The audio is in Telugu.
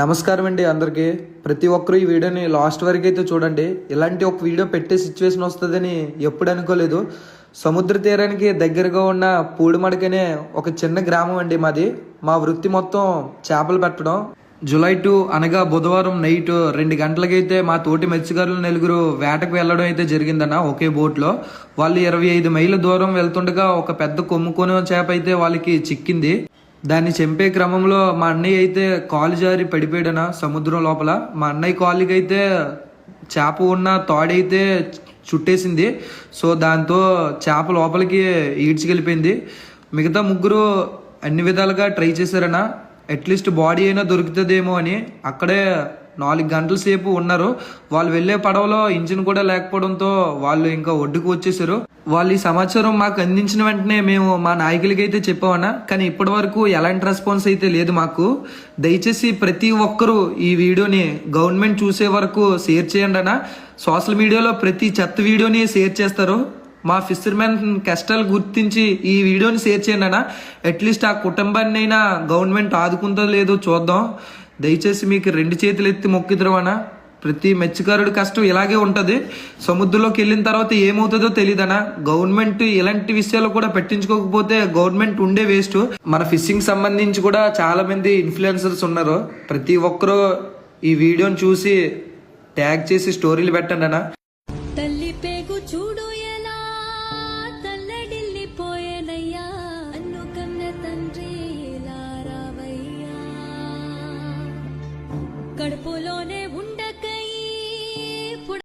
నమస్కారం అండి అందరికీ. ప్రతి ఒక్కరు ఈ వీడియోని లాస్ట్ వరకు అయితే చూడండి. ఇలాంటి ఒక వీడియో పెట్టే సిచ్యువేషన్ వస్తుందని ఎప్పుడు అనుకోలేదు. సముద్ర తీరానికి దగ్గరగా ఉన్న పూడిమడకనే ఒక చిన్న గ్రామం అండి మాది. మా వృత్తి మొత్తం చేపలు పెట్టడం. జూలై టూ అనగా బుధవారం నైట్ రెండు గంటలకైతే మా తోటి మత్స్యకారులు నలుగురు వేటకు వెళ్ళడం అయితే జరిగిందన్న ఒకే బోట్లో. వాళ్ళు ఇరవై ఐదు మైళ్ళ దూరం వెళ్తుండగా ఒక పెద్ద కొమ్ముకొని చేప అయితే వాళ్ళకి చిక్కింది. దాన్ని చంపే క్రమంలో మా అన్నయ్య అయితే కాలు జారి పడిపోయాడన సముద్రం లోపల. మా అన్నయ్య కాలుకి అయితే చేప ఉన్న తాడైతే చుట్టేసింది. సో దాంతో చేప లోపలికి ఈడ్చుకెళ్ళిపోయింది. మిగతా ముగ్గురు అన్ని విధాలుగా ట్రై చేశారన. అట్లీస్ట్ బాడీ అయినా దొరుకుతుందేమో అని అక్కడే నాలుగు గంటల సేపు ఉన్నారు. వాళ్ళు వెళ్ళే పడవలో ఇంజిన్ కూడా లేకపోవడంతో వాళ్ళు ఇంకా ఒడ్డుకు వచ్చేసారు. వాళ్ళు ఈ సమాచారం మాకు అందించిన వెంటనే మేము మా నాయకులకి అయితే చెప్పామన్నా కానీ ఇప్పటి వరకు ఎలాంటి రెస్పాన్స్ అయితే లేదు మాకు. దయచేసి ప్రతి ఒక్కరూ ఈ వీడియోని గవర్నమెంట్ చూసే వరకు షేర్ చేయండి అన్న. సోషల్ మీడియాలో ప్రతి చెత్త వీడియోని షేర్ చేస్తారు. మా ఫిషర్మెన్ కష్టాలు గుర్తించి ఈ వీడియోని షేర్ చేయండి అన్న. అట్లీస్ట్ ఆ కుటుంబాన్ని అయినా గవర్నమెంట్ ఆదుకుందో లేదో చూద్దాం. దయచేసి మీకు రెండు చేతులు ఎత్తి మొక్కిద్రవనా అన్న ప్రతి మత్స్యకారుడి కష్టం ఇలాగే ఉంటుంది. సముద్రంలోకి వెళ్ళిన తర్వాత ఏమవుతుందో తెలియదనా గవర్నమెంట్ ఇలాంటి విషయాలు కూడా పట్టించుకోకపోతే గవర్నమెంట్ ఉండే వేస్ట్. మన ఫిషింగ్ సంబంధించి కూడా చాలా మంది ఇన్ఫ్లుయెన్సర్స్ ఉన్నారు. ప్రతి ఒక్కరూ ఈ వీడియోని చూసి ట్యాగ్ చేసి స్టోరీలు పెట్టండి అన్న कड़पुलो